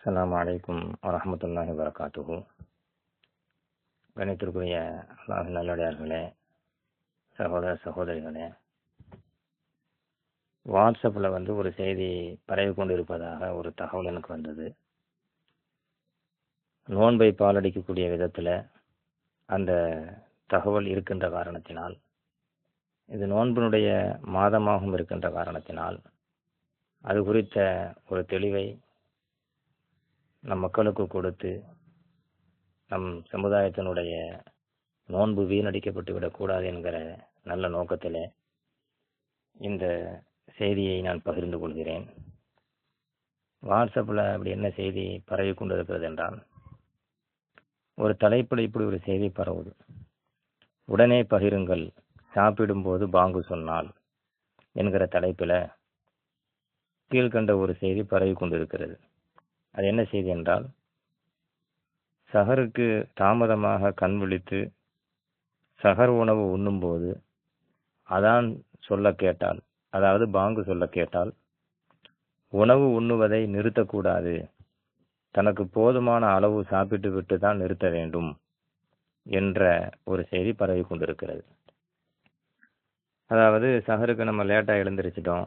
அஸ்லாம் வலைக்கும் வரமத்துல்லாஹி வரகாத்துஹு கணித்திற்குரிய அல்லாஹ் நல்லடியார்களே சகோதர சகோதரிகளே வாட்ஸ்அப்பில் வந்து ஒரு செய்தி பரவி கொண்டு இருப்பதாக ஒரு தகவல் எனக்கு வந்தது. நோன்பை பாலடிக்கக்கூடிய விதத்தில் அந்த தகவல் இருக்கின்ற காரணத்தினால் இது நோன்பினுடைய மாதமாகவும் இருக்கின்ற காரணத்தினால் அது குறித்த ஒரு தெளிவை நம் மக்களுக்கு கொடுத்து நம் சமுதாயத்தினுடைய நோன்பு வீணடிக்கப்பட்டு விடக்கூடாது என்கிற நல்ல நோக்கத்தில் இந்த செய்தியை நான் பகிர்ந்து கொள்கிறேன். வாட்ஸ்அப்பில் அப்படி என்ன செய்தி பரவி கொண்டிருக்கிறது என்றால் ஒரு தலைப்பில் இப்படி ஒரு செய்தி பரவுது. உடனே பகிருங்கள் சாப்பிடும்போது பாங்கு சொன்னால் என்கிற தலைப்பில் கீழ்கண்ட ஒரு செய்தி பரவி கொண்டிருக்கிறது. அது என்ன செய்தி என்றால் சஹருக்கு தாமதமாக கண் விழித்து சஹர் உணவு உண்ணும்போது அதான் சொல்ல கேட்டால் அதாவது பாங்கு சொல்ல கேட்டால் உணவு உண்ணுவதை நிறுத்தக்கூடாது. தனக்கு போதுமான அளவு சாப்பிட்டு விட்டு தான் நிறுத்த வேண்டும் என்ற ஒரு செய்தி பரவி கொண்டிருக்கிறது. அதாவது சஹருக்கு நம்ம லேட்டாக எழுந்திரிச்சிட்டோம்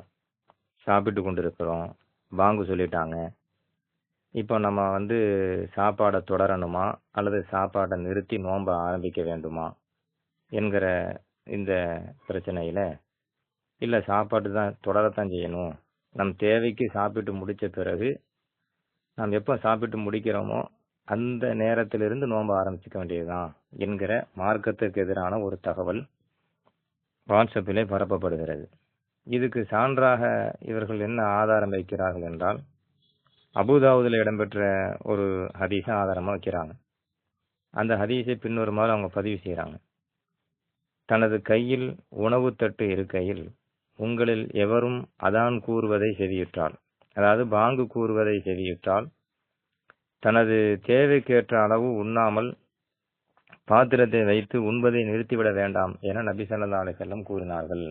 சாப்பிட்டு கொண்டிருக்கிறோம் பாங்கு சொல்லிட்டாங்க இப்போ நம்ம வந்து சாப்பாடை தொடரணுமா? அல்லது சாப்பாடை நிறுத்தி நோம்ப ஆரம்பிக்க வேண்டுமா? என்கிற இந்த பிரச்சனையில் இல்லை சாப்பாடு தான் தொடரத்தான் செய்யணும். நம் தேவைக்கு சாப்பிட்டு முடித்த பிறகு நாம் எப்போ சாப்பிட்டு முடிக்கிறோமோ அந்த நேரத்திலிருந்து நோன்ப ஆரம்பிச்சுக்க வேண்டியதுதான் என்கிற மார்க்கத்திற்கு எதிரான ஒரு தகவல் வாட்ஸ்அப்பிலே பரப்பப்படுகிறது. இதுக்கு சான்றாக இவர்கள் என்ன ஆதாரம் வைக்கிறார்கள் என்றால் அபுதாவுதில் இடம்பெற்ற ஒரு ஹதீஸை ஆதாரமாக வைக்கிறாங்க. அந்த ஹதீஸை பின்வருமாறு அவங்க பதிவு செய்கிறாங்க தனது கையில் உணவு தட்டு இருக்கையில் உங்களில் எவரும் அதான் கூறுவதை செவியுற்றால் அதாவது பாங்கு கூறுவதை செவியுற்றால் தனது தேவைக்கேற்ற அளவு உண்ணாமல் பாத்திரத்தை வைத்து உண்பதை நிறுத்திவிட வேண்டாம் என நபி சல்லா அலிசல்லம் கூறினார்கள்.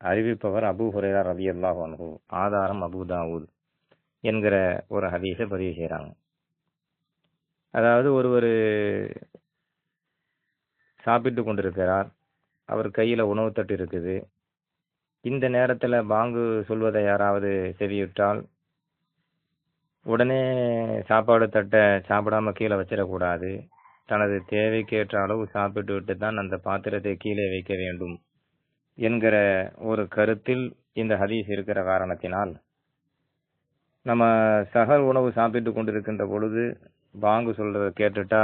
அறிவிப்பவர் அபு ஹுரேரா ரவி அல்லாஹ் ஆதாரம் அபுதாவூத் என்கிற ஒரு ஹதீஸை பதிவு செய்கிறாங்க அதாவது ஒருவர் சாப்பிட்டு கொண்டிருக்கிறார் அவர் கையில் உணவு தட்டு இருக்குது. இந்த நேரத்தில் பாங்கு சொல்வதை யாராவது செவியுற்றால் உடனே சாப்பாடு தட்டை சாப்பிடாம கீழே வச்சிடக்கூடாது. தனது தேவைக்கேற்ற அளவு சாப்பிட்டு விட்டு தான் அந்த பாத்திரத்தை கீழே வைக்க வேண்டும் என்கிற ஒரு கருத்தில் இந்த ஹதீஸ் இருக்கிற காரணத்தினால் நம்ம சகல் உணவு சாப்பிட்டு கொண்டிருக்கின்ற பொழுது பாங்கு சொல்றத கேட்டுட்டா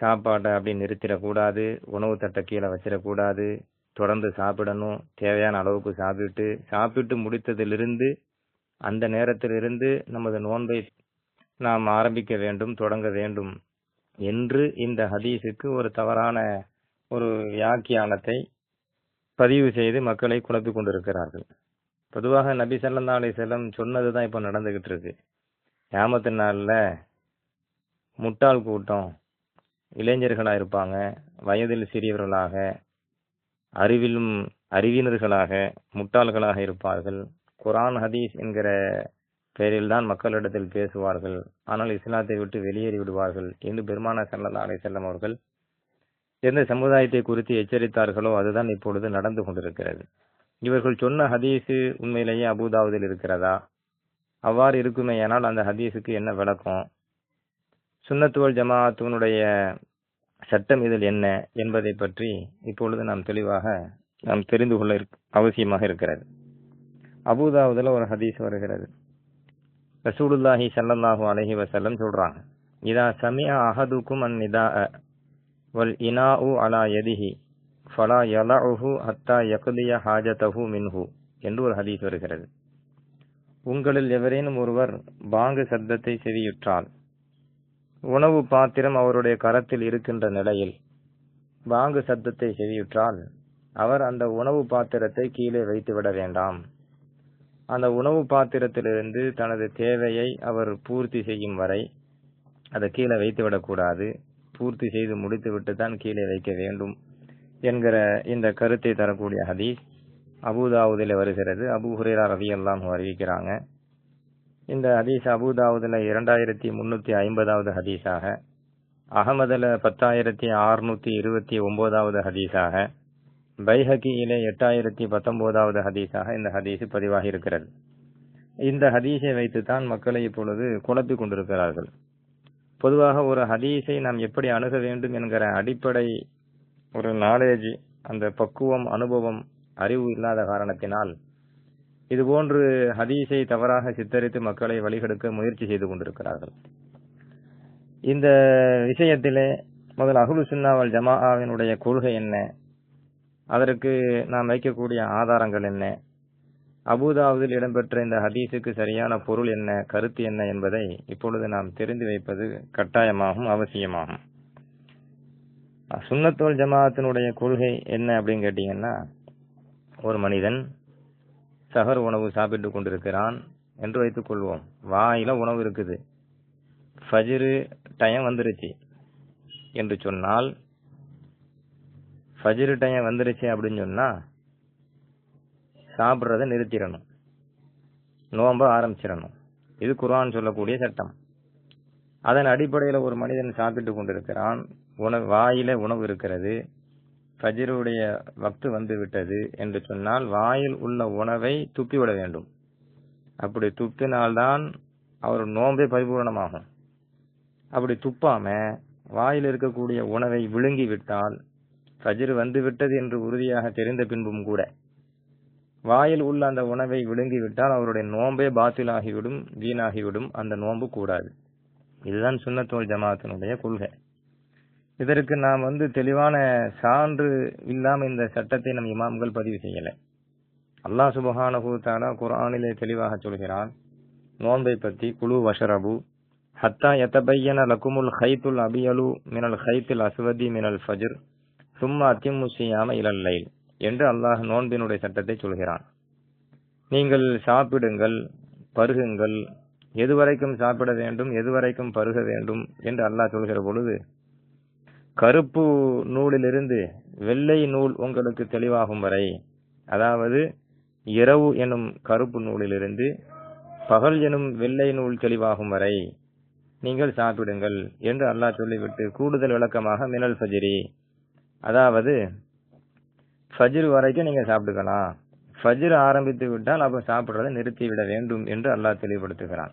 சாப்பாட்டை அப்படி நிறுத்திடக்கூடாது உணவு தட்டை கீழே வச்சிடக்கூடாது தொடர்ந்து சாப்பிடணும் தேவையான அளவுக்கு சாப்பிட்டு சாப்பிட்டு முடித்ததிலிருந்து அந்த நேரத்திலிருந்து நமது நோன்பை நாம் ஆரம்பிக்க வேண்டும் தொடங்க வேண்டும் என்று இந்த ஹதீஸுக்கு ஒரு தவறான ஒரு வியாக்கியானத்தை பதிவு செய்து மக்களை குழப்பிக் கொண்டிருக்கிறார்கள். பொதுவாக நபி சல்லா அலி செல்லம் சொன்னது தான் இப்போ நடந்துகிட்டு இருக்கு ஏமத்து நாளில் முட்டாள் கூட்டம் இளைஞர்களாக இருப்பாங்க வயதில் சிறியவர்களாக அறிவிலும் அறிவினர்களாக முட்டாள்களாக இருப்பார்கள். குரான் ஹதீஸ் என்கிற பெயரில் தான் மக்களிடத்தில் பேசுவார்கள். ஆனால் இஸ்லாத்தை விட்டு வெளியேறி விடுவார்கள் என்று பெருமான சல்லா அலை செல்லம் அவர்கள் எந்த சமுதாயத்தை குறித்து எச்சரித்தார்களோ அதுதான் இப்பொழுது நடந்து கொண்டிருக்கிறது. இவர்கள் சொன்ன ஹதீஸு உண்மையிலேயே அபுதாவதில் இருக்கிறதா? அவ்வாறு இருக்குமேயானால் அந்த ஹதீஸுக்கு என்ன விளக்கம்? சுண்ணத்துவல் ஜமாத்துவனுடைய சட்டம் இதில் என்ன என்பதை பற்றி இப்பொழுது நாம் தெளிவாக நாம் தெரிந்து கொள்ள அவசியமாக இருக்கிறது. அபுதாவுதுல ஒரு ஹதீஸ் வருகிறது. ரசூலுல்லாஹி சல்லல்லாஹு அலஹி வசல்லம் சொல்றாங்க இதா சமியா அஹதுக்கும் அன் நிதா வல் உ அலா யதிஹி ஃபலா யலஹு ஹத்தா யகுதிய ஹாஜதஹு மின்ஹு என்று ஒரு ஹதீஸ் வருகிறது. உங்களில் எவரேனும் ஒருவர் பாங்கு சத்தத்தை செவியுற்றால் உணவு பாத்திரம் அவருடைய கரத்தில் இருக்கின்ற நிலையில் பாங்கு சத்தத்தை செவியுற்றால் அவர் அந்த உணவு பாத்திரத்தை கீழே வைத்துவிட வேண்டாம். அந்த உணவு பாத்திரத்திலிருந்து தனது தேவையை அவர் பூர்த்தி செய்யும் வரை அதை கீழே வைத்துவிடக்கூடாது பூர்த்தி செய்து முடித்துவிட்டு தான் கீழே வைக்க வேண்டும். என்கிற இந்த கருத்தை தரக்கூடிய ஹதீஸ் அபுதாவுதில் வருகிறது. அபு ஹுரேரா ரவி எல்லாம் அறிவிக்கிறாங்க. இந்த ஹதீஸ் அபுதாவுதில் இரண்டாயிரத்தி முன்னூற்றி ஐம்பதாவது ஹதீஸாக அகமதில் பத்தாயிரத்தி ஆறுநூற்றி இருபத்தி ஒம்போதாவது ஹதீஸாக பைஹக்கியிலே எட்டாயிரத்தி பத்தொன்பதாவது ஹதீஸாக இந்த ஹதீஸ் பதிவாகி இருக்கிறது. இந்த ஹதீஸை வைத்துத்தான் மக்களை இப்பொழுது குழப்பிக் கொண்டிருக்கிறார்கள். பொதுவாக ஒரு ஹதீஸை நாம் எப்படி அணுக வேண்டும் என்கிற அடிப்படை ஒரு நாலேஜ் அந்த பக்குவம் அனுபவம் அறிவு இல்லாத காரணத்தினால் இதுபோன்று ஹதீஸை தவறாக சித்தரித்து மக்களை வழிகெடுக்க முயற்சி செய்து கொண்டிருக்கிறார்கள். இந்த விஷயத்திலே முதல் அகுலு சுன்னாவல் ஜமாஆவினுடைய கொள்கை என்ன? அதற்கு நாம் வைக்கக்கூடிய ஆதாரங்கள் என்ன? அபுதாவுதில் இடம்பெற்ற இந்த ஹதீஸுக்கு சரியான பொருள் என்ன? கருத்து என்ன? என்பதை இப்பொழுது நாம் தெரிந்து வைப்பது கட்டாயமாகும் அவசியமாகும். சுண்ணத்தோல் ஜமாத்தினுடைய கொள்கை என்ன அப்படின்னு கேட்டீங்கன்னா ஒரு மனிதன் சகர் உணவு சாப்பிட்டு கொண்டிருக்கிறான் என்று வைத்துக் கொள்வோம். வாயில உணவு இருக்குது. ஃபஜ்ரு டைம் வந்துருச்சு என்று சொன்னால் ஃபஜ்ரு டைம் வந்துருச்சு அப்படின்னு சொன்னா சாப்பிட்றத நிறுத்திடணும். நோம்ப ஆரம்பிச்சிடணும். இது குரான் சொல்லக்கூடிய சட்டம். அதன் அடிப்படையில் ஒரு மனிதன் சாப்பிட்டு கொண்டிருக்கிறான். உணவு வாயில உணவு இருக்கிறது. ஃபஜிருடைய வக்து வந்து விட்டது என்று சொன்னால் வாயில் உள்ள உணவை துப்பிவிட வேண்டும். அப்படி துப்பினால்தான் அவர் நோம்பே பரிபூர்ணமாகும். அப்படி துப்பாம வாயில் இருக்கக்கூடிய உணவை விழுங்கி விட்டால் ஃபஜிர் வந்து விட்டது என்று உறுதியாக தெரிந்த பின்பும் கூட வாயில் உள்ள அந்த உணவை விழுங்கி விட்டால் அவருடைய நோம்பே பாத்திலாகிவிடும் வீணாகிவிடும். அந்த நோன்பு கூடாது. இதுதான் சுண்ணத்தோல் ஜமாத்தினுடைய கொள்கை. இதற்கு நாம் வந்து தெளிவான சான்று இல்லாம இந்த சட்டத்தை நம் இமாம்கள் பதிவு செய்யல. அல்லாஹ் சுபஹான தஆலா குரானிலே தெளிவாக சொல்கிறான் நோன்பை பற்றி குழு வஷரபு ஹத்தா எத்தபையன லக்குமுல் ஹைத்துல் அபியலு மினல் ஹைத்துல் அஸ்வதி மினல் ஃபஜ்ர் சும்மா அத்திமுசியாம இளல் லைல் என்று அல்லாஹ் நோன்பினுடைய சட்டத்தை சொல்கிறான். நீங்கள் சாப்பிடுங்கள் பருகுங்கள் எதுவரைக்கும் சாப்பிட வேண்டும் எதுவரைக்கும் பருக வேண்டும் என்று அல்லாஹ் சொல்கிற பொழுது கருப்பு நூலிலிருந்து வெள்ளை நூல் உங்களுக்கு தெளிவாகும் வரை அதாவது இரவு எனும் கருப்பு நூலிலிருந்து பகல் எனும் வெள்ளை நூல் தெளிவாகும் வரை நீங்கள் சாப்பிடுங்கள் என்று அல்லாஹ் சொல்லிவிட்டு கூடுதல் விளக்கமாக மினல் ஃபஜ்ரி. அதாவது ஃபஜிர் வரைக்கும் நீங்க சாப்பிட்டுக்கலாம். ஃபஜிர் ஆரம்பித்து விட்டால் அப்ப சாப்பிடுறதை நிறுத்திவிட வேண்டும் என்று அல்லாஹ் தெளிவுபடுத்துகிறான்.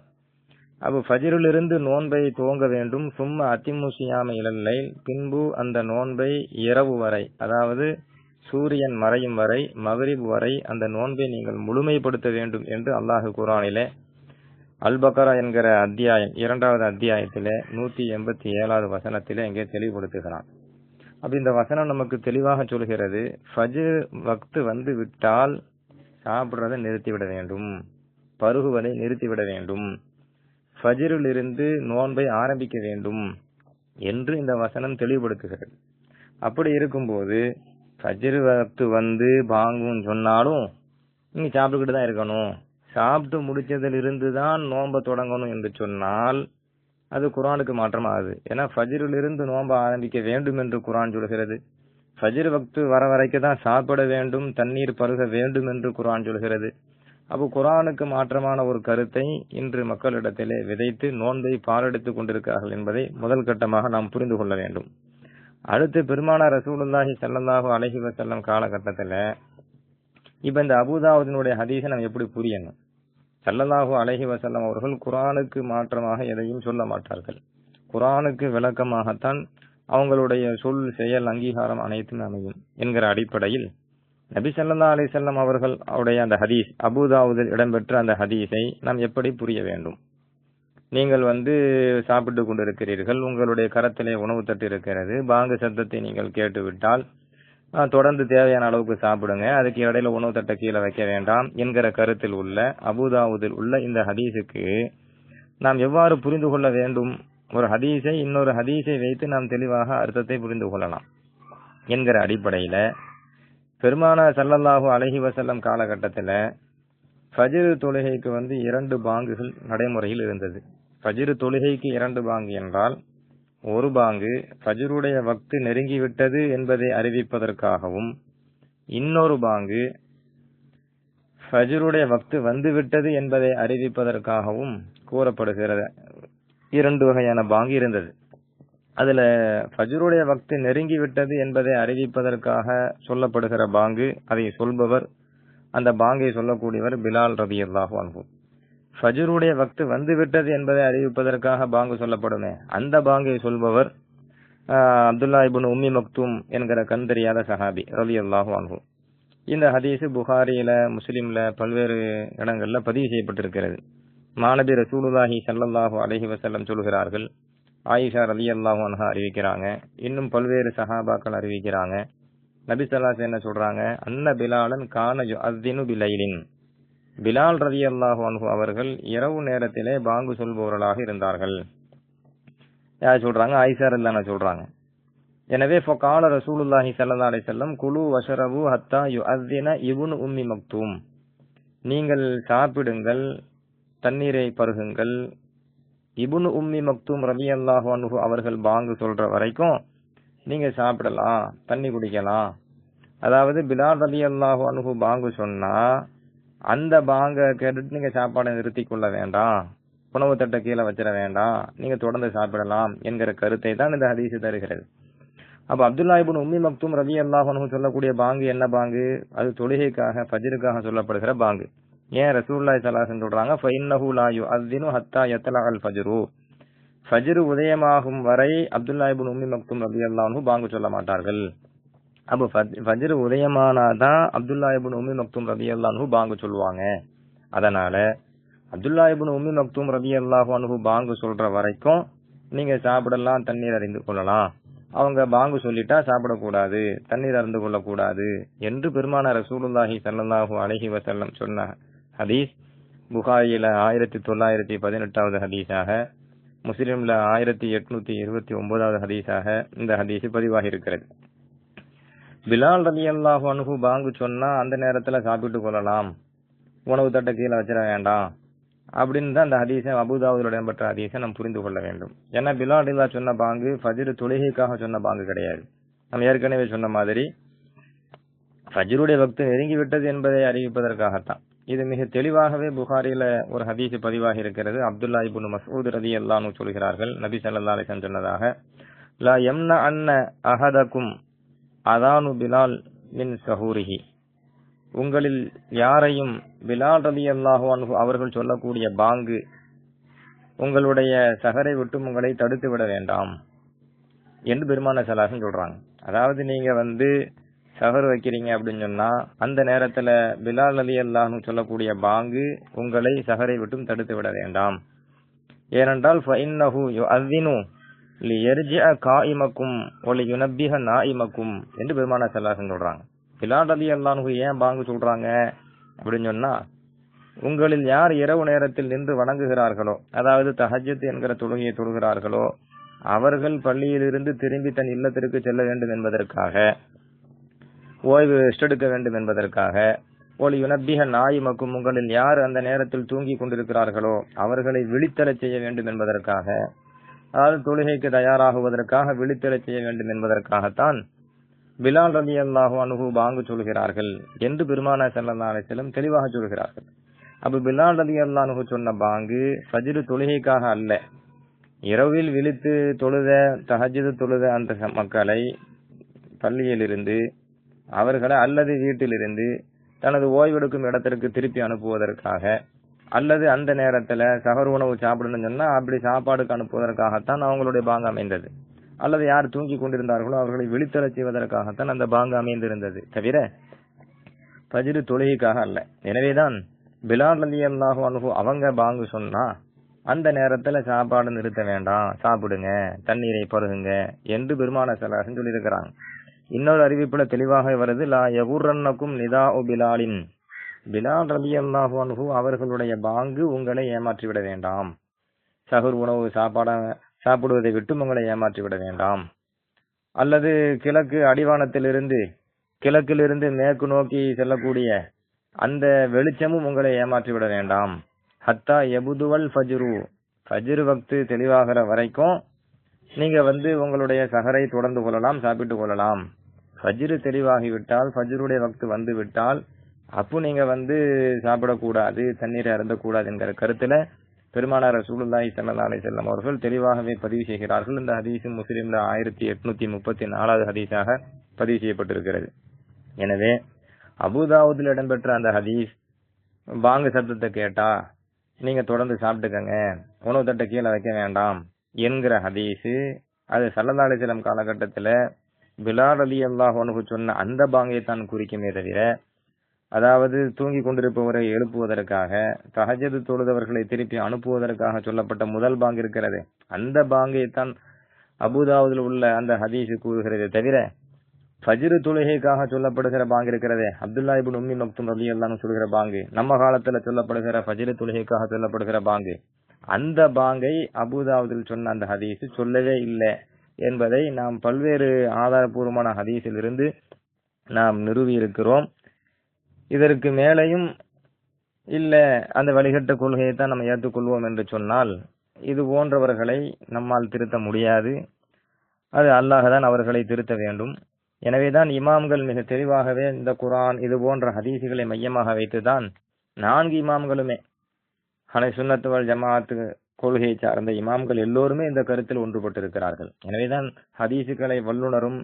அப்போ ஃபஜிரிலிருந்து நோன்பை துவங்க வேண்டும். சும்மா அத்திமுசியாம இழல்லை பின்பு அந்த நோன்பை இரவு வரை அதாவது சூரியன் மறையும் வரை மகரிப் வரை அந்த நோன்பை நீங்கள் முழுமைப்படுத்த வேண்டும் என்று அல்லாஹு குரானிலே அல் என்கிற அத்தியாயம் இரண்டாவது அத்தியாயத்திலே நூத்தி எண்பத்தி ஏழாவது வசனத்திலே இங்கே தெளிவுபடுத்துகிறான். அப்ப இந்த வசனம் நமக்கு தெளிவாக சொல்கிறது ஃபஜு வக்து வந்து விட்டால் சாப்பிடுறதை நிறுத்திவிட வேண்டும். பருகுவதை நிறுத்திவிட வேண்டும். ஃபஜிரிலிருந்து நோன்பை ஆரம்பிக்க வேண்டும் என்று இந்த வசனம் தெளிவுபடுத்துகிறது. அப்படி இருக்கும்போது ஃபஜிரு வக்து வந்து பாங்கும் சொன்னாலும் நீங்க சாப்பிட்டுக்கிட்டு தான் இருக்கணும். சாப்பிட்டு முடிச்சதிலிருந்து தான் நோன்பை தொடங்கணும் என்று சொன்னால் அது குரானுக்கு மாற்றமாகுது. ஏன்னா ஃபஜ்ரிலிருந்து நோன்பை ஆரம்பிக்க வேண்டும் என்று குரான் சொல்கிறது. ஃபஜ்ரு வக்து வர வரைக்கும் தான் சாப்பிட வேண்டும் தண்ணீர் பருக வேண்டும் என்று குரான் சொல்கிறது. அப்போ குரானுக்கு மாற்றமான ஒரு கருத்தை இன்று மக்களிடத்திலே விதைத்து நோன்பை பாலெடுத்துக் கொண்டிருக்கிறார்கள் என்பதை முதல் கட்டமாக நாம் புரிந்து கொள்ள வேண்டும். அடுத்து பெருமானார் ரசூலுல்லாஹி ஸல்லல்லாஹு அலைஹி வஸல்லம் காலகட்டத்தில் இப்ப இந்த அபுதாவுதினுடைய ஹதீஸை நம்ம எப்படி புரியணும்? ஸல்லல்லாஹு அலைஹி செல்லம் அவர்கள் குரானுக்கு மாற்றமாக எதையும் சொல்ல மாட்டார்கள். குரானுக்கு விளக்கமாகத்தான் அவங்களுடைய சொல் செயல் அங்கீகாரம் அனைத்தும் அமையும் என்கிற அடிப்படையில் நபி சல்லா அலிசல்லாம் அவர்கள் அவருடைய அந்த ஹதீஸ் அபூதாவுதில் இடம்பெற்ற அந்த ஹதீஸை நாம் எப்படி புரிய வேண்டும்? நீங்கள் வந்து சாப்பிட்டு கொண்டிருக்கிறீர்கள் உங்களுடைய கரத்திலே உணவு தட்டு இருக்கிறது பாங்கு சத்தத்தை நீங்கள் கேட்டுவிட்டால் தொடர்ந்து தேவையான அளவுக்கு சாப்பிடுங்க அதுக்கு இடையில உணவு தட்டை கீழே வைக்க வேண்டாம் என்கிற கருத்தில் உள்ள அபூதாவுதில் உள்ள இந்த ஹதீஸுக்கு நாம் எவ்வாறு புரிந்து கொள்ள வேண்டும்? ஒரு ஹதீஸை இன்னொரு ஹதீஸை வைத்து நாம் தெளிவாக அர்த்தத்தை புரிந்து கொள்ளலாம். என்கிற அடிப்படையில பெருமான ஸல்லல்லாஹு அழகிவ செல்லம் காலகட்டத்தில் ஃபஜிரு தொழுகைக்கு வந்து இரண்டு பாங்குகள் நடைமுறையில் இருந்தது. ஃபஜிரு தொழுகைக்கு இரண்டு பாங்கு என்றால் ஒரு பாங்கு ஃபஜிருடைய வக்து நெருங்கிவிட்டது என்பதை அறிவிப்பதற்காகவும் இன்னொரு பாங்கு ஃபஜிருடைய வக்து வந்துவிட்டது என்பதை அறிவிப்பதற்காகவும் கூறப்படுகிறது இரண்டு வகையான பாங்கு இருந்தது. அதுல ஃபஜ்ருடைய வக்து நெருங்கி விட்டது என்பதை அறிவிப்பதற்காக சொல்லப்படுகிற பாங்கு அதை சொல்பவர் அந்த பாங்கை சொல்லக்கூடியவர் பிலால் ரதி அல்லாஹு அன்பு ஃபஜ்ருடைய வக்து வந்து விட்டது என்பதை அறிவிப்பதற்காக பாங்கு சொல்லப்படுமே அந்த பாங்கை சொல்பவர் அப்துல்லா இபுன் உம்மி மக்தூம் என்கிற கண் தெரியாத சஹாபி ரவி அல்லாஹு அன்பு இந்த ஹதீஸு புகாரியில முஸ்லீம்ல பல்வேறு இடங்கள்ல பதிவு செய்யப்பட்டிருக்கிறது. மாணவி ரசூலுல்லாஹி சல்லாஹூ அலஹி வசல்லம் சொல்கிறார்கள் ஆயிஷா ரலியல்லாஹு அன்ஹா அறிவிக்கிறாங்க. இன்னும் பல்வேறு சஹாபாக்கள் அறிவிக்கிறாங்க. நபி சல்லாஸ் என்ன சொல்றாங்க? அன்ன பிலாலன் கான அஸ்தினு பிலைலின். பிலால் ரலியல்லாஹு அன்ஹு அவர்கள் இரவு நேரத்திலே பாங்கு சொல்பவர்களாக இருந்தார்கள். யார் சொல்றாங்க? ஐசார் தானே சொல்றாங்க. எனவே ஃபகால ரசூலுல்லாஹி சல்லா அலைஹி செல்லம் குழு வஷரவு ஹத்தா யு அஸ்தின இப்னு உம்மி மக்தூம். நீங்கள் சாப்பிடுங்கள் தண்ணீரை பருகுங்கள் இபுனு உம்மி மக்தூம் ரலியல்லாஹு அனுகு அவர்கள் பாங்கு சொல்ற வரைக்கும் நீங்க சாப்பிடலாம் தண்ணி குடிக்கலாம். அதாவது பிலால் ரலியல்லாஹு அனுகு பாங்கு சொன்னா அந்த பாங்க கேட்டுட்டு நீங்க சாப்பாடை நிறுத்தி கொள்ள வேண்டாம். உணவு தட்டை கீழே வச்சிட வேண்டாம். நீங்க தொடர்ந்து சாப்பிடலாம் என்கிற கருத்தை தான் இந்த ஹதீசு தருகிறது. அப்ப அப்துல்லா இப்னு உம்மி மக்தூம் ரவி அல்லாஹ் சொல்லக்கூடிய பாங்கு என்ன பாங்கு? அது தொழுகைக்காக பஜிருக்காக சொல்லப்படுகிற பாங்கு. ஏன் ரசூல்லாய் சலாசன் சொல்றாங்க ஃபைன்னஹு லா யுஅத்தினு ஹத்தா யத்லா அல் ஃபஜ்ரு. ஃபஜ்ரு உதயமாகும் வரை அப்துல்லா இப்னு உம்மி மக்தும் ரபி அல்லாஹு பாங்கு சொல்ல மாட்டார்கள். அப்போ ஃபஜ்- ஃபஜ்ரு உதயமானாதான் அப்துல்லா இப்னு உம்மி மக்தும் ரபி அல்லாஹு பாங்கு சொல்லுவாங்க. அதனால அப்துல்லா இப்னு உம்மி ரபி அல்லாஹு அனுகு பாங்கு சொல்ற வரைக்கும் நீங்க சாப்பிடலாம் தண்ணீர் அறிந்து கொள்ளலாம். அவங்க பாங்கு சொல்லிட்டா சாப்பிடக்கூடாது தண்ணீர் அருந்து கொள்ளக்கூடாது என்று பெருமான ரசூலுல்லாஹி சல்லாஹூ அலஹி வசல்லம் சொன்ன ஹதீஸ். புகாரியில் ஆயிரத்தி தொள்ளாயிரத்தி பதினெட்டாவது ஹதீஸாக முஸ்லீமில் ஆயிரத்தி எட்நூத்தி இருபத்தி ஒன்பதாவது ஹதீஸாக இந்த ஹதீஸ் பதிவாகி இருக்கிறது பிலால் ரலி அல்லாஹு அனுகு பாங்கு சொன்னா அந்த நேரத்துல சாப்பிட்டு கொள்ளலாம். உணவு தட்டை கீழே வச்சிட வேண்டாம். அப்படின்னு தான் அந்த ஹதீசை அபுதாவுதோட இடம்பெற்ற ஹதீஸை நாம் புரிந்து கொள்ள வேண்டும். ஏன்னா பிலால் இல்லா சொன்ன பாங்கு ஃபஜிர் தொழுகைக்காக சொன்ன பாங்கு கிடையாது. நம்ம ஏற்கனவே சொன்ன மாதிரி ஃபஜிருடைய பக்து நெருங்கி விட்டது என்பதை அறிவிப்பதற்காகத்தான். இது மிக தெளிவாகவே புகாரில ஒரு ஹதீஸ் பதிவாகி இருக்கிறது. அப்துல்லா மசூத் ரதி அல்லானு சொல்கிறார்கள். நபி சல்லா அலிசன் சொன்னதாக லா எம்ன அன்ன அஹதக்கும் அதானு பிலால் மின் சஹூரிஹி. உங்களில் யாரையும் பிலால் ரலியல்லாஹு அன்ஹு அவர்கள் சொல்லக்கூடிய பாங்கு உங்களுடைய சகரை விட்டு உங்களை தடுத்து விட வேண்டாம் என்று பெருமான சலாசன் சொல்றாங்க. அதாவது நீங்க வந்து சஹர் வைக்கிறீங்க அப்படின்னு சொன்னா அந்த நேரத்துல பிலால் அலி அல்லாஹ் சொல்லக்கூடிய பாங்கு உங்களை சஹரை விட்டும் தடுத்து விட வேண்டாம். ஏனென்றால் காயிமக்கும் ஒலி யுனப்பிஹ நாயிமக்கும் என்று பெருமான சல்லாசன் சொல்றாங்க. பிலால் அலி அல்லாஹு ஏன் பாங்கு சொல்றாங்க அப்படின்னு சொன்னா உங்களில் யார் இரவு நேரத்தில் நின்று வணங்குகிறார்களோ அதாவது தஹஜத் என்கிற தொழுகையை தொழுகிறார்களோ அவர்கள் பள்ளியிலிருந்து திரும்பி தன் இல்லத்திற்கு செல்ல வேண்டும் என்பதற்காக ஓய்வு ரெஸ்ட் எடுக்க வேண்டும் என்பதற்காக ஒளி யுனப்பிக நாயுமக்கும் உங்களில் யார் அந்த நேரத்தில் தூங்கிக் கொண்டிருக்கிறார்களோ அவர்களை விழித்தெழச் செய்ய வேண்டும் என்பதற்காக அதாவது தொழுகைக்கு தயாராகுவதற்காக விழித்தெழச் செய்ய வேண்டும் என்பதற்காகத்தான் பிலால் ரலி அல்லாஹு அணுகு பாங்கு சொல்கிறார்கள் என்று பெருமான செல்லல்லா அலிசல்லம் தெளிவாக சொல்கிறார்கள். அப்ப பிலால் அல்லா அல்லாஹு சொன்ன பாங்கு சஜிரு தொழுகைக்காக அல்ல. இரவில் விழித்து தொழுத தஹஜிது தொழுத அந்த மக்களை பள்ளியிலிருந்து அவர்களை அல்லது வீட்டிலிருந்து தனது ஓய்வெடுக்கும் இடத்திற்கு திருப்பி அனுப்புவதற்காக அல்லது அந்த நேரத்துல சகர் உணவு சாப்பிடணும்னு சொன்னா அப்படி சாப்பாடுக்கு அனுப்புவதற்காகத்தான் அவங்களுடைய பாங்கு அமைந்தது. அல்லது யார் தூங்கி கொண்டிருந்தார்களோ அவர்களை விழித்தெழச் செய்வதற்காகத்தான் அந்த பாங்கு அமைந்திருந்தது தவிர பஜிரு தொழுகைக்காக அல்ல. எனவேதான் பிலால் அலி அல்லாஹு அனுகு அவங்க பாங்கு சொன்னா அந்த நேரத்துல சாப்பாடு நிறுத்த வேண்டாம் சாப்பிடுங்க தண்ணீரை பருகுங்க என்று பெருமான சலாசன் சொல்லியிருக்கிறாங்க. இன்னொரு அறிவிப்புல தெளிவாக வருது. லா யகுர்ரன்னக்கும் நிதா பிலாலின். பிலால் ரபி அல்லாஹு அன்ஹு அவர்களுடைய பாங்கு உங்களை ஏமாற்றி விட வேண்டாம். சகுர் உணவு சாப்பாட சாப்பிடுவதை விட்டு உங்களை ஏமாற்றி விட வேண்டாம். அல்லது கிழக்கு அடிவானத்திலிருந்து கிழக்கிலிருந்து மேற்கு நோக்கி செல்லக்கூடிய அந்த வெளிச்சமும் உங்களை ஏமாற்றி விட வேண்டாம். ஹத்தா எபுதுவல் ஃபஜ்ரு. ஃபஜ்ரு வக்து தெளிவாகிற வரைக்கும் நீங்க வந்து உங்களுடைய சகரை தொடர்ந்து கொள்ளலாம் சாப்பிட்டு கொள்ளலாம். ஃபஜ்ரு தெளிவாகிவிட்டால் ஃபஜ்ருடைய வக்து வந்து விட்டால் அப்போ நீங்க வந்து சாப்பிடக்கூடாது தண்ணீரை அருந்தக்கூடாது என்கிற கருத்துல பெருமானார் ரசூலுல்லாஹி சல்லா அலி செல்லம் அவர்கள் தெளிவாகவே பதிவு செய்கிறார்கள். இந்த ஹதீஸ் முஸ்லீம்ல ஆயிரத்தி எட்நூத்தி முப்பத்தி நாலாவது ஹதீஸாக பதிவு செய்யப்பட்டிருக்கிறது. எனவே அபுதாவுதில் இடம்பெற்ற அந்த ஹதீஸ் வாங்கு சத்தத்தை கேட்டா நீங்க தொடர்ந்து சாப்பிட்டுக்கங்க உணவு தட்டை கீழே வைக்க வேண்டாம் என்கிற ஹதீஸு அது சல்லல்லா செல்லம் காலகட்டத்தில் பிலால் அலி அல்லாஹ் சொன்ன அந்த பாங்கை தான் குறிக்குமே தவிர அதாவது தூங்கி கொண்டிருப்பவரை எழுப்புவதற்காக தஹஜது தொழுதவர்களை திருப்பி அனுப்புவதற்காக சொல்லப்பட்ட முதல் பாங்கு இருக்கிறது. அந்த பாங்கை தான் அபுதாவதில் உள்ள அந்த ஹதீஸு கூறுகிறதே தவிர ஃபஜ்ரு தொழுகைக்காக சொல்லப்படுகிற பாங்கு இருக்கிறதே அப்துல்லா இபின் உம்மி மக்தும் ரலி அல்லான்னு சொல்கிற பாங்கு நம்ம காலத்துல சொல்லப்படுகிற ஃபஜ்ரு தொழுகைக்காக சொல்லப்படுகிற பாங்கு. அந்த பாங்கை அபுதாவதில் சொன்ன அந்த ஹதீஸ் சொல்லவே இல்லை. என்பதை நாம் பல்வேறு ஆதாரபூர்வமான ஹதீஸில் இருந்து நாம் நிறுவி இருக்கிறோம் இதற்கு மேலையும் இல்லை அந்த வழிகட்ட கொள்கையை தான் நம்ம ஏற்றுக்கொள்வோம் என்று சொன்னால் இது போன்றவர்களை நம்மால் திருத்த முடியாது. அது அல்லாஹ் தான் அவர்களை திருத்த வேண்டும். எனவேதான் இமாம்கள் மிக தெளிவாகவே இந்த குரான் இது போன்ற ஹதீசுகளை மையமாக வைத்துதான் நான்கு இமாம்களுமே ஹனை சுண்ணத்துவல் ஜமாத்து கொள்கையை சார்ந்த இமாம்கள் எல்லோருமே இந்த கருத்தில் ஒன்றுபட்டிருக்கிறார்கள். எனவேதான் ஹதீசுகளை வல்லுனரும்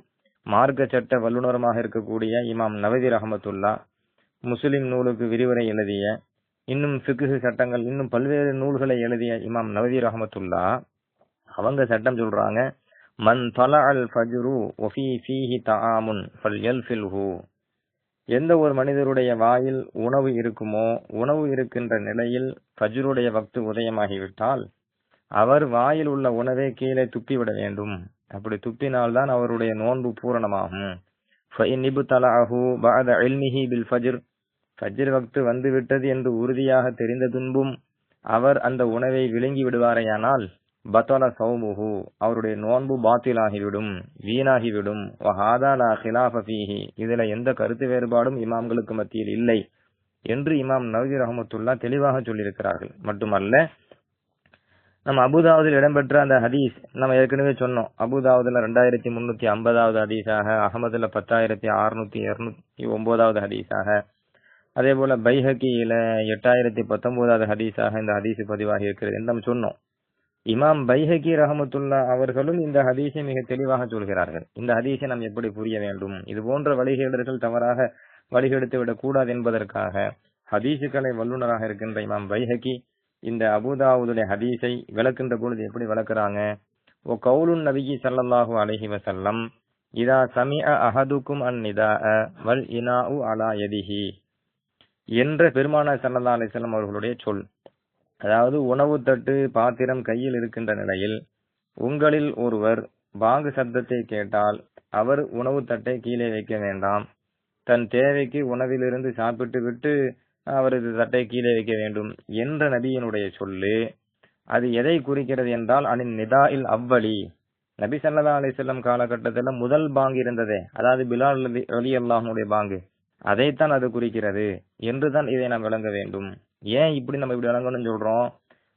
மார்க்க சட்ட வல்லுனருமாக இருக்கக்கூடிய இமாம் நவதி ரஹமத்துல்லா முஸ்லிம் நூலுக்கு விரிவுரை எழுதிய இன்னும் ஃபிக்ஹு சட்டங்கள் இன்னும் பல்வேறு நூல்களை எழுதிய இமாம் நவதி ரஹமத்துல்லா அவங்க சட்டம் சொல்றாங்க மன் தல அல் ஃபஜ்ரு ஒஃபி ஃபீஹி தஆமுன் ஃபல்யல்ஃபில்ஹு. எந்த ஒரு மனிதருடைய வாயில் உணவு இருக்குமோ உணவு இருக்கின்ற நிலையில் ஃபஜ்ருடைய வக்து உதயமாகிவிட்டால் அவர் வாயில் உள்ள உணவை கீழே துப்பிவிட வேண்டும். அப்படி துப்பினால்தான் அவருடைய நோன்பு பூரணமாகும். பில் ஃபஜ்ர். ஃபஜ்ர் வக்து வந்துவிட்டது என்று உறுதியாக தெரிந்த துன்பும் அவர் அந்த உணவை விழுங்கி விடுவாரேயானால் பத்தல சௌமுஹு அவருடைய நோன்பு பாத்திலாகிவிடும் வீணாகிவிடும். வஹாதா லா ஹிலாஃப இதுல எந்த கருத்து வேறுபாடும் இமாம்களுக்கு மத்தியில் இல்லை என்று இமாம் நவீர் ரஹமத்துல்லா தெளிவாக சொல்லியிருக்கிறார்கள். மட்டுமல்ல நம்ம அபுதாவுதில் இடம்பெற்ற அந்த ஹதீஸ் நம்ம ஏற்கனவே சொன்னோம். அபுதாவுதுல ரெண்டாயிரத்தி முன்னூத்தி ஐம்பதாவது ஹதீஸாக அகமதுல பத்தாயிரத்தி அறுநூத்தி இருநூத்தி ஒன்பதாவது ஹதீஸாக அதே போல பைஹக்கியில எட்டாயிரத்தி பத்தொன்பதாவது ஹதீஸாக இந்த ஹதீஸ் பதிவாகி இருக்கிறது என்று நம்ம சொன்னோம். இமாம் பைஹகி ரஹமத்துல்லா அவர்களும் இந்த ஹதீஸை மிக தெளிவாக சொல்கிறார்கள். இந்த ஹதீஸை நாம் எப்படி புரிய வேண்டும்? இது போன்ற வழிகேடர்கள் தவறாக வழிகெடுத்து விடக்கூடாது என்பதற்காக ஹதீஸுக்களை வல்லுநராக இருக்கின்ற இமாம் பைஹகி இந்த அபுதாவுடைய ஹதீஸை விளக்கின்ற பொழுது எப்படி விளக்குறாங்க? ஓ கவுலுன் நபிகி சல்லல்லாஹு அலஹி வசல்லம் இதா சமி அஹதுக்கும் அன் நிதா வல் இனா அலா யதிஹி என்ற பெருமானார் சல்லல்லா அலிசல்லம் அவர்களுடைய சொல். அதாவது உணவு தட்டு பாத்திரம் கையில் இருக்கின்ற நிலையில் உங்களில் ஒருவர் பாங்கு சப்தத்தை கேட்டால் அவர் உணவு தட்டை கீழே வைக்க வேண்டாம். தன் தேவைக்கு உணவிலிருந்து சாப்பிட்டு விட்டு அவரது தட்டை கீழே வைக்க வேண்டும் என்ற நபியினுடைய சொல்லு. அது எதை குறிக்கிறது என்றால் அனின் நிதா இல் அவ்வளி நபி சல்லா அலிசல்லம் காலகட்டத்தில் முதல் பாங்கு இருந்ததே. அதாவது பிலால் அலி அல்லாஹனுடைய பாங்கு. அதைத்தான் அது குறிக்கிறது. என்றுதான் இதை நாம் விளங்க வேண்டும். ஏன் இப்படி நம்ம இப்படி விளங்கணும்னு சொல்றோம்?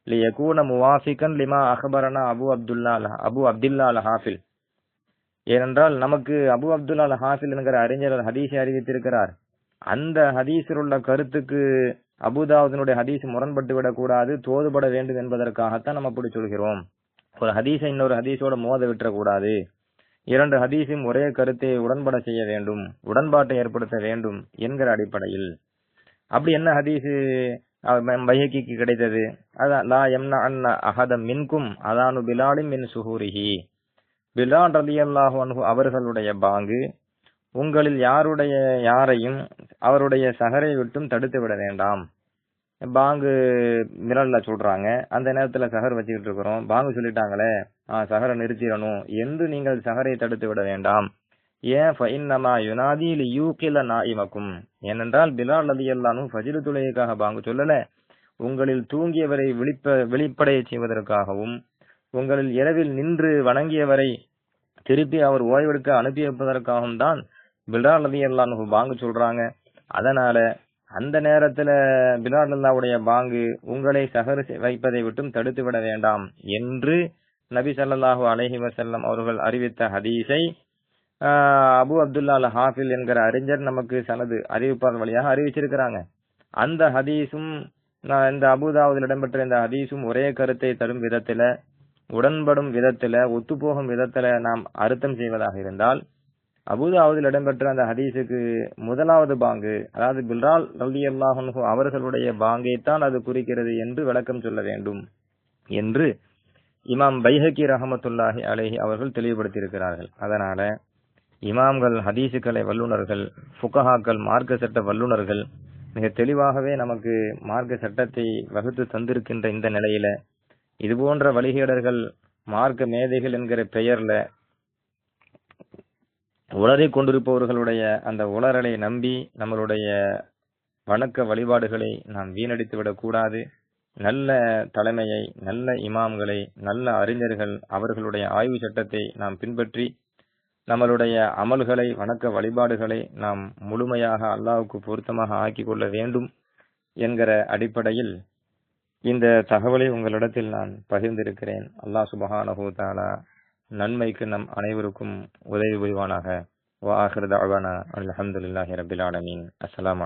லியகூன முவாஃபிகன் லிமா அஹபரனா அபு அப்துல்லா அபு அப்துல்லா அல் ஹாஃபில் ஏனென்றால் நமக்கு அபு அப்துல்லா அல் ஹாஃபில் என்கிற அறிஞர் ஹதீஸை அறிவித்திருக்கிறார். அந்த ஹதீஸில் உள்ள கருத்துக்கு அபுதாவுதனுடைய ஹதீஸ் முரண்பட்டு விடக்கூடாது தோதுபட வேண்டும் என்பதற்காகத்தான் நம்ம அப்படி சொல்கிறோம். ஒரு ஹதீஸை இன்னொரு ஹதீஸோட மோத விட்டுறக்கூடாது. இரண்டு ஹதீஸும் ஒரே கருத்தை உடன்பட செய்ய வேண்டும் உடன்பாட்டை ஏற்படுத்த வேண்டும் என்கிற அடிப்படையில். அப்படி என்ன ஹதீஸு பைஹக்கிக்கு கிடைத்தது. அதான் லா எம்னா அண்ணா அஹதம் மின்கும் அதானு பிலாலின் மின் சுஹூரிஹி. பிலால் ரலி அல்லாஹு அன்ஹு அவர்களுடைய பாங்கு உங்களில் யாருடைய யாரையும் அவருடைய சகரை விட்டும் தடுத்து விட வேண்டாம். பாங்கு மிரல்ல சொல்றாங்க. அந்த நேரத்துல சகர் வச்சுக்கிட்டு இருக்கிறோம். பாங்கு சொல்லிட்டாங்களே சகரை நிறுத்திடணும். என்று நீங்கள் சகரை தடுத்து விட வேண்டாம். ஏன் ஃபைன்னமா யுனாதியில் யூகில நாயிமக்கும். ஏனென்றால் பிலால் அலி அல்லானும் ஃபஜிரு துளைக்காக பாங்கு சொல்லல உங்களில் தூங்கியவரை விழிப்ப வெளிப்படைய செய்வதற்காகவும் உங்களில் இரவில் நின்று வணங்கியவரை திருப்பி அவர் ஓய்வெடுக்க அனுப்பி வைப்பதற்காகவும் தான் பிலால் அலி அல்லானு பாங்கு சொல்றாங்க. அதனால அந்த நேரத்துல பிலால் அல்லாவுடைய பாங்கு உங்களை சகர் வைப்பதை விட்டும் தடுத்து விட வேண்டாம் என்று நபி சல்லாஹூ அலஹி வசல்லம் அவர்கள் அறிவித்த ஹதீஸை அபு அப்துல்லா அல் ஹாஃபில் என்கிற அறிஞர் நமக்கு சனது அறிவிப்பாளர் வழியாக அறிவிச்சிருக்கிறாங்க. அந்த ஹதீஸும் நான் இந்த அபுதாவதில் இடம்பெற்ற இந்த ஹதீஸும் ஒரே கருத்தை தரும் விதத்துல உடன்படும் விதத்துல ஒத்துப்போகும் விதத்துல நாம் அர்த்தம் செய்வதாக இருந்தால் அபுதாவதில் இடம்பெற்ற அந்த ஹதீஸுக்கு முதலாவது பாங்கு அதாவது பில்ரால் ரவி அல்லாஹு அவர்களுடைய பாங்கைத்தான் அது குறிக்கிறது என்று விளக்கம் சொல்ல வேண்டும் என்று இமாம் பைஹக்கி ரஹமத்துல்லாஹி அலேஹி அவர்கள் தெளிவுபடுத்தியிருக்கிறார்கள். அதனால இமாம்கள் ஹதீசுக்களை வல்லுனர்கள் ஃபுகஹாக்கள் மார்க்க சட்ட வல்லுனர்கள் மிக தெளிவாகவே நமக்கு மார்க்க சட்டத்தை வகுத்து தந்திருக்கின்ற இந்த நிலையில இது போன்ற வழிகேடர்கள் மார்க்க மேதைகள் என்கிற பெயர்ல உளறி கொண்டிருப்பவர்களுடைய அந்த உளறலை நம்பி நம்மளுடைய வணக்க வழிபாடுகளை நாம் வீணடித்து விடக்கூடாது. நல்ல தலைமையை நல்ல இமாம்களை நல்ல அறிஞர்கள் அவர்களுடைய ஆய்வு சட்டத்தை நாம் பின்பற்றி நம்மளுடைய அமல்களை வணக்க வழிபாடுகளை நாம் முழுமையாக அல்லாவுக்கு பொருத்தமாக ஆக்கி கொள்ள வேண்டும் என்கிற அடிப்படையில் இந்த தகவலை உங்களிடத்தில் நான் பகிர்ந்திருக்கிறேன். அல்லாஹ் சுபஹானஹு தஆலா நன்மைக்கு நம் அனைவருக்கும் உதவி புரிவானாக. வா அலமதுல்லாஹி தஅவானா அல்ஹம்துலில்லாஹி ரப்பில் ஆலமீன். அஸ்ஸலாமு